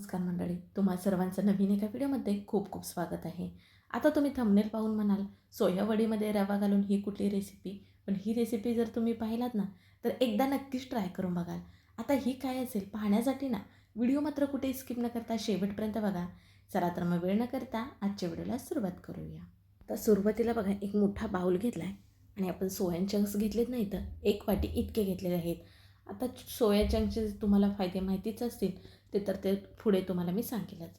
नमस्कार मंडळी. तुम्हा सर्वांचं नवीन एका व्हिडिओमध्ये खूप खूप स्वागत आहे. आता तुम्ही थंबनेल पाहून म्हणाल सोयावडीमध्ये रवा घालून ही कुठली रेसिपी पण ही रेसिपी जर तुम्ही पाहिलात ना तर एकदा नक्कीच ट्राय करून बघाल. आता ही काय असेल पाहण्यासाठी ना व्हिडिओ मात्र कुठेही स्किप न करता शेवटपर्यंत बघा. चला तर मग वेळ न करता आजच्या व्हिडिओला सुरुवात करूया. तर सुरुवातीला बघा एक मोठा बाऊल घेतला आहे आणि आपण सोया चंक्स घेतलेत नाही तर एक वाटी इतके घेतलेले आहेत. आता सोया चंक्सचे तुम्हाला फायदे माहितीच असतील ते तर ते पुढे तुम्हाला मी सांगेलच.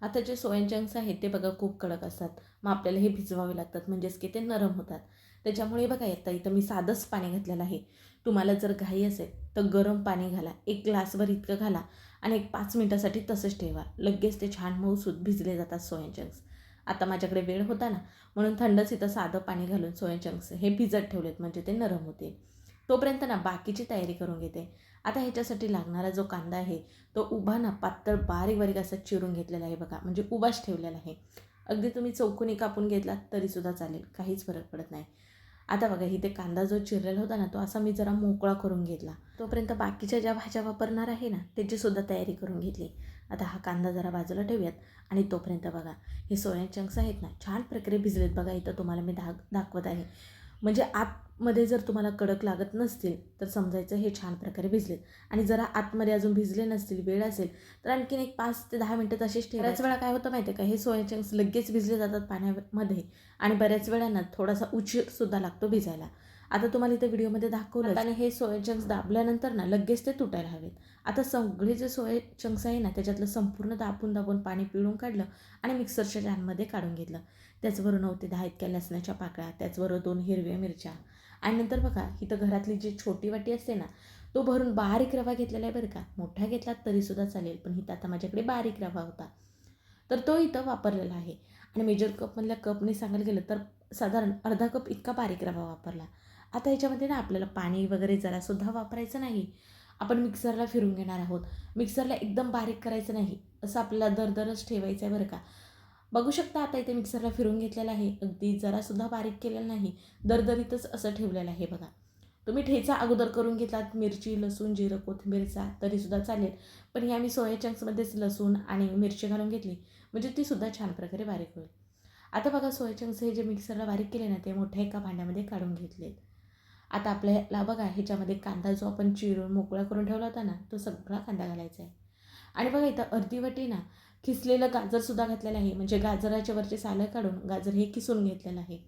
आता जे सोयंचंक्स आहेत ते बघा खूप कडक असतात. मग आपल्याला हे भिजवावे लागतात. म्हणजेच की ते नरम होतात. त्याच्यामुळे बघा येता इथं मी साधंच पाणी घातलेलं आहे. तुम्हाला जर घाई असेल तर गरम पाणी घाला. एक ग्लासभर इतकं घाला आणि एक पाच मिनटासाठी तसंच ठेवा. लगेच ते छान मऊसूत भिजले जातात सोयंचंक्स आता माझ्याकडे वेळ होता ना म्हणून थंडच इथं साधं पाणी घालून सोयंचंक्स हे भिजत ठेवलेत. म्हणजे ते नरम होते. तोपर्यंत ना बाकीची तयारी करून घेते. आता ह्याच्यासाठी लागणारा जो कांदा आहे तो उभा ना पातळ बारीक बारीक असा चिरून घेतलेला आहे बघा. म्हणजे उभाच ठेवलेला आहे. अगदी तुम्ही चौकोनी कापून घेतला तरीसुद्धा चालेल. काहीच फरक पडत नाही. आता बघा इथे कांदा जो चिरलेला होता ना तो असा मी जरा मोकळा करून घेतला. तोपर्यंत बाकीच्या ज्या भाज्या वापरणार आहे ना त्याचीसुद्धा तयारी करून घेतली. आता हा कांदा जरा बाजूला ठेवूयात. आणि तोपर्यंत बघा हे सोया चंक्स आहेत ना छान प्रकारे भिजलेत बघा. इथं तुम्हाला मी दाख दाखवत आहे. म्हणजे मध्ये जर तुम्हाला कडक लागत नसतील तर समजायचं हे छान प्रकारे भिजलेत आणि जरा आतमध्ये अजून भिजले नसतील वेळ असेल तर आणखीन एक पाच ते दहा मिनटं तसेच ठेवा वेळा काय होतं माहिती आहे का हे सोया चंक्स लगेच भिजले जातात पाण्यामध्ये आणि बऱ्याच वेळांना थोडासा उशीरसुद्धा लागतो भिजायला. आता तुम्हाला इथे व्हिडिओमध्ये दाखवलं आणि हे सोया चंक्स दाबल्यानंतर ना लगेच ते तुटायला हवेत. आता सगळे जे सोया चंक्स आहे ना त्याच्यातलं संपूर्ण दाबून दाबून पाणी पिळून काढलं आणि मिक्सरच्या जॅनमध्ये काढून घेतलं. त्याचबरोबर नऊ ते दहा इतक्या लसणाच्या पाकळ्या त्याचबरोबर दोन हिरव्या मिरच्या आणि नंतर बघा इथं घरातली जी छोटी वाटी असते ना तो भरून बारीक रवा घेतलेला आहे बरं का. मोठा घेतला तरीसुद्धा चालेल पण इथं आता माझ्याकडे बारीक रवा होता. तर तो इथं वापरलेला आहे. आणि मेजर कपमधल्या कपने सांगायला गेलं तर साधारण अर्धा कप इतका बारीक रवा वापरला. आता याच्यामध्ये ना आपल्याला पाणी वगैरे जरासुद्धा वापरायचं नाही. आपण मिक्सरला फिरून घेणार आहोत. मिक्सरला एकदम बारीक करायचं नाही. असं आपल्याला दरदरच ठेवायचं आहे बरं का. बघू शकता आता इथे मिक्सरला फिरून घेतलेलं आहे. अगदी जरासुद्धा बारीक केलेलं नाही. दरदरीतच असं ठेवलेलं आहे बघा. तुम्ही ठेचा अगोदर करून घेतलात मिरची लसूण जिरं कोथिंबीरचा तरीसुद्धा चालेल. पण या मी सोया चंक्समध्येच लसूण आणि मिरची घालून घेतली. म्हणजे तीसुद्धा छान प्रकारे बारीक होईल. आता बघा सोया चंक्स हे जे मिक्सरला बारीक केले ना ते मोठ्या एका भांड्यामध्ये काढून घेतलेत. आता आपल्याला बघा ह्याच्यामध्ये कांदा जो आपण चिरून मोकळा करून ठेवला होता ना तो सगळा कांदा घालायचा आहे. आणि बघा इथं अर्धी वाटी ना किसलेलं गाजरसुद्धा घातलेलं आहे. म्हणजे गाजराच्या वरचे सालं काढून गाजर हे किसून घेतलेलं आहे.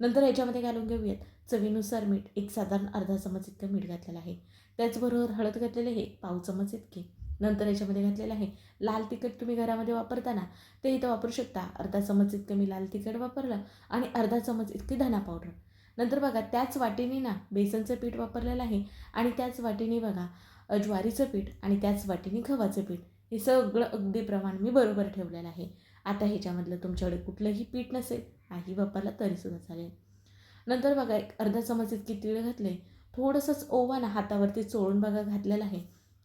नंतर याच्यामध्ये घालून घेऊयात चवीनुसार मीठ. एक साधारण अर्धा चमच इतकं मीठ घातलेलं आहे. त्याचबरोबर हळद घातलेले आहे. पाव चमच इतके. नंतर याच्यामध्ये घातलेलं आहे लाल तिखट तुम्ही घरामध्ये वापरताना ते इथं वापरू शकता. अर्धा चमच इतकं मी लाल तिखट वापरलं आणि अर्धा चमच इतकी धना पावडर. नंतर बघा त्याच वाटीने ना बेसनचं पीठ वापरलेलं आहे आणि त्याच वाटीने बघा ज्वारीचं पीठ आणि त्याच वाटीने गव्हाचं पीठ. हे सगळं अगदी प्रमाण मी बरोबर ठेवलेलं आहे. आता ह्याच्यामधलं तुमच्याकडे कुठलंही पीठ नसेल आई वापरला तरीसुद्धा चालेल. नंतर बघा एक अर्धा चमच इतकी तीळ घातले थोडंसंच ओवा ना हातावरती चोळून बघा घातलेलं आहे.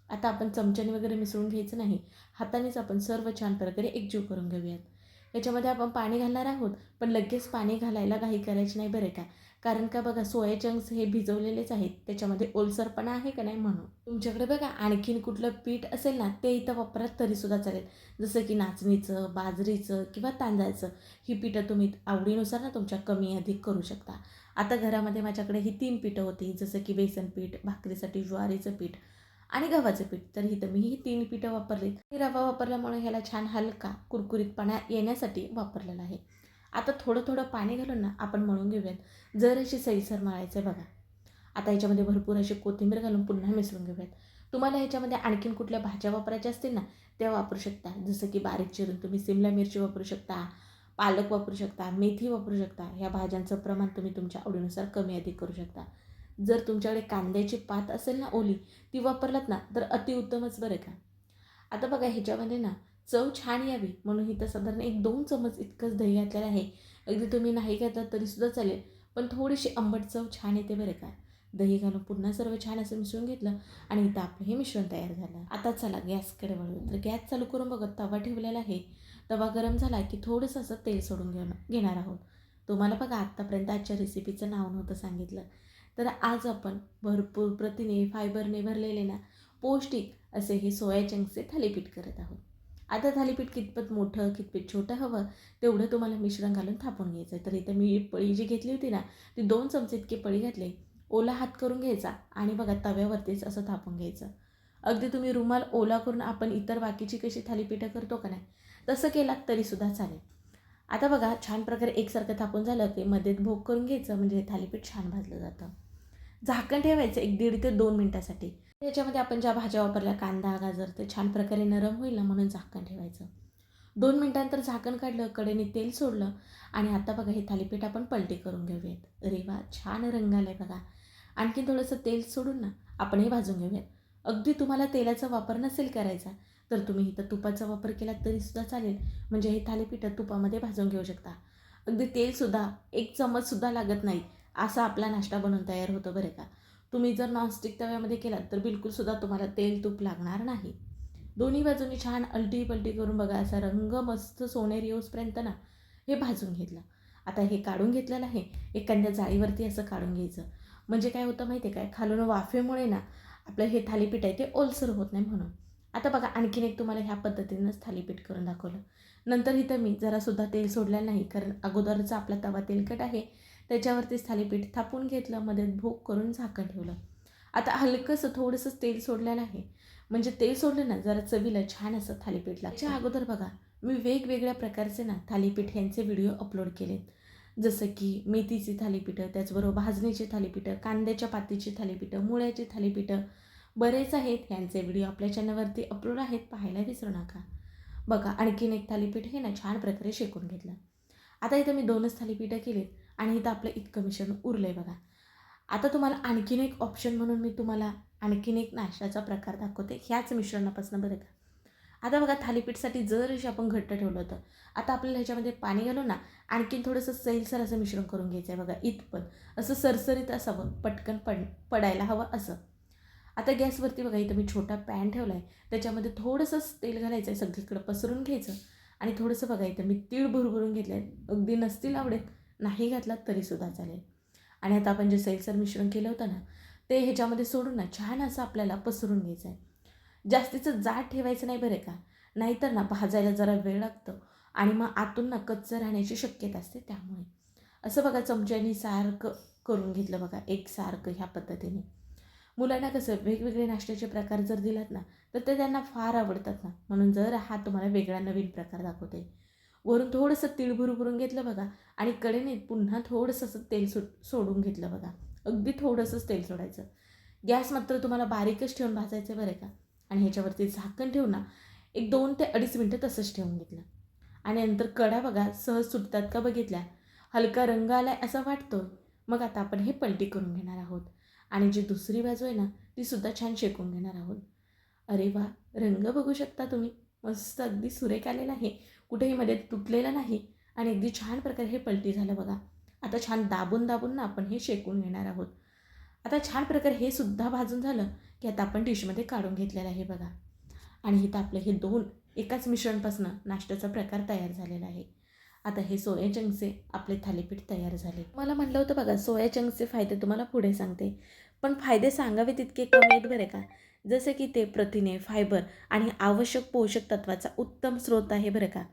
आता आपण चमच्याने वगैरे मिसळून घ्यायचं नाही. हातानेच आपण सर्व छान प्रकारे एकजीव करून घेऊयात. याच्यामध्ये आपण पाणी घालणार आहोत पण लगेच पाणी घालायला घाई करायची नाही बरं का? कारण का बघा सोया चंक्स हे भिजवलेलेच आहेत. त्याच्यामध्ये ओलसरपणा आहे का नाही म्हणून. तुमच्याकडे बघा आणखीन कुठलं पीठ असेल ना ते इथं वापरात तरीसुद्धा चालेल. जसं की नाचणीचं बाजरीचं किंवा तांदळाचं ही पिठं तुम्ही आवडीनुसार ना तुमच्या कमी अधिक करू शकता. आता घरामध्ये माझ्याकडे ही तीन पिठं होती जसं की बेसन पीठ भाकरीसाठी ज्वारीचं पीठ आणि गव्हाचं पीठ. तर इथं मी ही तीन पिठं वापरलीत. ही रवा वापरल्यामुळे ह्याला छान हलका कुरकुरीतपणा येण्यासाठी वापरलेला आहे. आता थोडं थोडं पाणी घालून ना आपण मळून घेऊयात. जर अशी सैसर मळायचं आहे बघा. आता याच्यामध्ये भरपूर अशी कोथिंबीर घालून पुन्हा मिसळून घेऊयात. तुम्हाला ह्याच्यामध्ये आणखीन कुठल्या भाज्या वापरायच्या असतील ना त्या वापरू शकता. जसं की बारीक चिरून तुम्ही सिमला मिरची वापरू शकता पालक वापरू शकता मेथी वापरू शकता. ह्या भाज्यांचं प्रमाण तुम्ही तुमच्या आवडीनुसार कमी अधिक करू शकता. जर तुमच्याकडे कांद्याची पात असेल ना ओली ती वापरलात ना तर अतिउत्तमच बरं का? आता बघा ह्याच्यामध्ये ना चव छान यावी म्हणून इथं साधारण एक दोन चमच इतकंच दही घातलेलं आहे. अगदी तुम्ही नाही घातलं तरीसुद्धा चालेल पण थोडीशी आंबट चव छान येते बरं का. दही घालून पुन्हा सर्व छान असं मिसळून घेतलं आणि इथं आपलं हे मिश्रण तयार झालं. आता चला गॅसकडे वळू तर गॅस चालू करून बघत तवा ठेवलेला आहे. तवा गरम झाला की थोडंसं असं तेल सोडून घेऊन घेणार आहोत. तुम्हाला बघा आत्तापर्यंत आजच्या रेसिपीचं नाव नव्हतं सांगितलं. तर आज आपण भरपूर प्रथिने फायबरने भरलेले ना पौष्टिक असे हे सोया चंक्सचे थालीपीठ करत आहोत. आता थालीपीठ कितपत मोठं कितपत छोटं हवं तेवढं तुम्हाला मिश्रण घालून थापून घ्यायचं आहे. तर इथं मी पळी जी घेतली होती ना ती दोन चमचे इतके पळी घातले. ओला हात करून घ्यायचा आणि बघा तव्यावरतीच असं थापून घ्यायचं. अगदी तुम्ही रुमाल ओला करून आपण इतर बाकीची कशी थालीपीठं करतो का नाही तसं केलात तरीसुद्धा चालेल. आता बघा छान प्रकारे एकसारखं थापून झालं की मध्येत भोग करून घ्यायचं म्हणजे थालीपीठ छान भाजलं जातं. झाकण ठेवायचं एक दीड ते दोन मिनटासाठी. त्याच्यामध्ये आपण ज्या भाज्या वापरल्या कांदा गाजर ते छान प्रकारे नरम होईल ना म्हणून झाकण ठेवायचं. दोन मिनटानंतर झाकण काढलं कडेने तेल सोडलं आणि आता बघा हे थालीपीठ आपण पलटी करून घेऊयात. अरे वा छान रंग आलाय बघा. आणखी थोडंसं तेल सोडून ना आपण हे भाजून घेऊयात. अगदी तुम्हाला तेलाचा वापर नसेल करायचा तर तुम्ही इथं तुपाचा वापर केला तरीसुद्धा चालेल. म्हणजे हे थालीपीठं तुपामध्ये भाजून घेऊ शकता. अगदी तेलसुद्धा एक चमचसुद्धा लागत नाही. असा आपला नाश्ता बनवून तयार होतो बरं का. तुम्ही जर नॉनस्टिक तव्यामध्ये केलात तर बिलकुलसुद्धा तुम्हाला तेल तूप लागणार नाही. दोन्ही बाजूनी छान अलटी पलटी करून बघा असा रंग मस्त सोनेरी येऊसपर्यंत ना हे भाजून घेतलं. आता हे काढून घेतलेलं आहे एखाद्या जाळीवरती असं काढून घ्यायचं. म्हणजे काय होतं माहिती आहे काय खालून वाफेमुळे ना आपलं हे थालीपीठ आहे ते ओलसर होत नाही म्हणून. आता बघा आणखीन एक तुम्हाला ह्या पद्धतीनंच थालीपीठ करून दाखवलं. नंतर इथं मी जरासुद्धा तेल सोडलेलं नाही कारण अगोदरचा आपला तवा तेलकट आहे. त्याच्यावरतीच थालीपीठ थापून घेतलं मध्ये भोग करून झाकण ठेवलं. आता हलकंसं थोडंसं तेल सोडलेलं आहे. म्हणजे तेल सोडलं ना जरा चवीला छान असं थालीपीठ लागतं. अगोदर बघा मी वेगवेगळ्या प्रकारचे ना थालीपीठ यांचे व्हिडिओ अपलोड केलेत. जसं की मेथीची थालीपीठं त्याचबरोबर भाजणीची थालीपीठं कांद्याच्या पातीची थालीपीठं मुळ्याची थालीपीठं बरेच आहेत यांचे व्हिडिओ. आपल्या चॅनलवरती अपलोड आहेत पाहायला विसरू नका. बघा आणखीन एक थालीपीठ हे ना छान प्रकारे शेकून घेतलं. आता इथं मी दोनच थालीपीठं केलीत. आणि इथं आपलं इतकं मिश्रण उरलं आहे बघा. आता तुम्हाला आणखीन एक ऑप्शन म्हणून मी तुम्हाला आणखीन एक नाश्त्याचा प्रकार दाखवते. ह्याच मिश्रणापासून बरं का. आता बघा थालीपीठसाठी जर आपण घट्ट ठेवलं होतं आता आपल्याला ह्याच्यामध्ये पाणी घालू ना आणखीन थोडंसं सैलसर असं मिश्रण करून घ्यायचं आहे बघा इथपण असं सरसरीत असावं पटकन पड पडायला हवं असं. आता गॅसवरती बघा इथं मी छोटा पॅन ठेवला आहे त्याच्यामध्ये थोडंसंच तेल घालायचं आहे सगळीकडं पसरून घ्यायचं. आणि थोडंसं बघा इथं मी तीळ भरभरून घेतलं आहे अगदी नसतील आवडेत. नाही घातलात तरीसुद्धा चालेल. आणि आता आपण जे सैलसर मिश्रण केलं होतं ना ते ह्याच्यामध्ये सोडून ना छान असं आपल्याला पसरून घ्यायचं आहे. जास्तीचं जाड ठेवायचं नाही बरं का? नाहीतर ना भाजायला जरा वेळ लागतो आणि मग आतून ना कच्चं राहण्याची शक्यता असते त्यामुळे. असं बघा चमच्यानी सारखं करून घेतलं बघा एक सारखं ह्या पद्धतीने. मुलांना कसं वेगवेगळे नाश्त्याचे प्रकार जर दिलात ना तर ते त्यांना फार आवडतात ना. म्हणून जर हा तुम्हाला वेगळा नवीन प्रकार दाखवते. वरून थोडंसं तीळ भरून घेतलं बघा. आणि कडेने पुन्हा थोडंसं असं तेल सो सोडून घेतलं बघा. अगदी थोडंसंच तेल सोडायचं. गॅस मात्र तुम्हाला बारीकच ठेवून भाजायचं बरं का? आणि ह्याच्यावरती झाकण ठेवून ना एक दोन ते अडीच मिनटं तसंच ठेवून घेतलं. आणि नंतर कडा बघा सहज सुटतात का बघितल्या? हलका रंग आलाय असं वाटतो मग आता आपण हे पलटी करून घेणार आहोत. आणि जी दुसरी बाजू आहे ना ती सुद्धा छान शेकून घेणार आहोत. अरे वा रंग बघू शकता तुम्ही. मस्त अगदी सुरेख आलेला आहे. कुठेही मध्ये तुटलेलं नाही. आणि अगदी छान प्रकारे हे पलटी झालं बघा. आता छान दाबून दाबून ना आपण हे शेकून घेणार आहोत. आता छान प्रकारे हे सुद्धा भाजून झालं की आता आपण डिशमध्ये काढून घेतलेलं आहे बघा. आणि इथं आपलं हे दोन एकाच मिश्रणपासून नाश्त्याचा प्रकार तयार झालेला आहे. आता हे सोया चंक्सचे आपले थालीपीठ तयार झाले. मला म्हटलं होतं बघा सोया चंक्सचे फायदे तुम्हाला पुढे सांगते. पण फायदे सांगावे तितके कमी आहेत बरे का? जसे की ते प्रथिने फायबर आणि आवश्यक पोषक तत्वाचा उत्तम स्रोत आहे बरं का?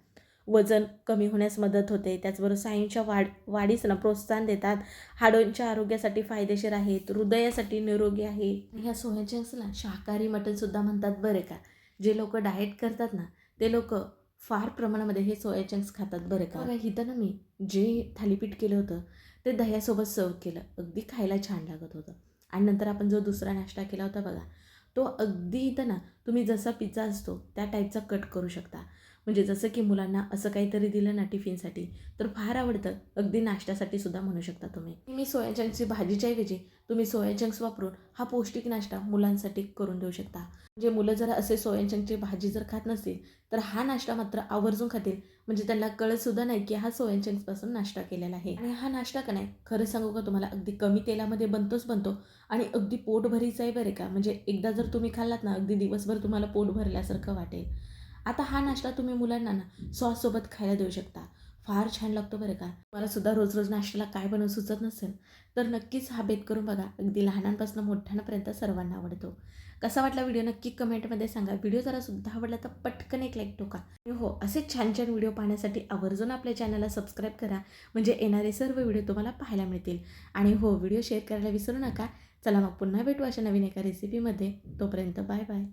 वजन कमी होण्यास मदत होते. त्याचबरोबर साईंच्या वाढ वाढीस ना प्रोत्साहन देतात. हाडोंच्या आरोग्यासाठी फायदेशीर आहेत. हृदयासाठी निरोगी आहे. ह्या सोया असला शाकाहारी मटणसुद्धा म्हणतात बरे का? जे लोक डाएट करतात ना ते लोक फार प्रमाणामध्ये हे सोया चंक्स खातात बरं का? इथं ना मी जे थालीपीठ केलं होतं ते दह्यासोबत सर्व केलं. अगदी खायला छान लागत होतं. आणि नंतर आपण जो दुसरा नाश्ता केला होता बघा तो अगदी इथं ना तुम्ही जसा पिझ्झा असतो त्या टाईपचा कट करू शकता. म्हणजे जसं की मुलांना असं काहीतरी दिलं ना टिफिनसाठी तर फार आवडतं. अगदी नाश्त्यासाठी सुद्धा म्हणू शकता तुम्ही. मी सोया चंक्सची भाजीच्या ऐवजी तुम्ही सोया चंक्स वापरून हा पौष्टिक नाश्ता मुलांसाठी करून देऊ शकता. म्हणजे मुलं जर असे सोया चंक्सची भाजी जर खात नसतील तर हा नाश्ता मात्र आवर्जून खातील. म्हणजे त्यांना कळतसुद्धा नाही की हा सोया चंक्सपासून नाश्ता केलेला आहे. आणि हा नाश्ता का नाही खरं सांगू का तुम्हाला अगदी कमी तेलामध्ये बनतोच बनतो. आणि अगदी पोट भरीचा आहे बरे का? म्हणजे एकदा जर तुम्ही खाल्लात ना अगदी दिवसभर तुम्हाला पोट भरल्यासारखं वाटेल. आता हा नाश्ता तुम्ही मुलांना ना सॉससोबत खायला देऊ शकता. फार छान लागतो बरं का. मला सुद्धा रोज रोज नाश्त्याला काय बनवून सुचत नसेल तर नक्कीच हा बेत करून बघा. अगदी लहानांपासून मोठ्यांपर्यंत सर्वांना आवडतो. कसा वाटला व्हिडिओ नक्की कमेंटमध्ये सांगा. व्हिडिओ जरा सुद्धा आवडला तर पटकन एक लाईक टोका. हो असे छान छान व्हिडिओ पाहण्यासाठी आवर्जून आपल्या चॅनलला सबस्क्राईब करा. म्हणजे येणारे सर्व व्हिडिओ तुम्हाला पाहायला मिळतील. आणि हो व्हिडिओ शेअर करायला विसरू नका. चला मग पुन्हा भेटू अशा नवीन एका रेसिपीमध्ये तोपर्यंत बाय बाय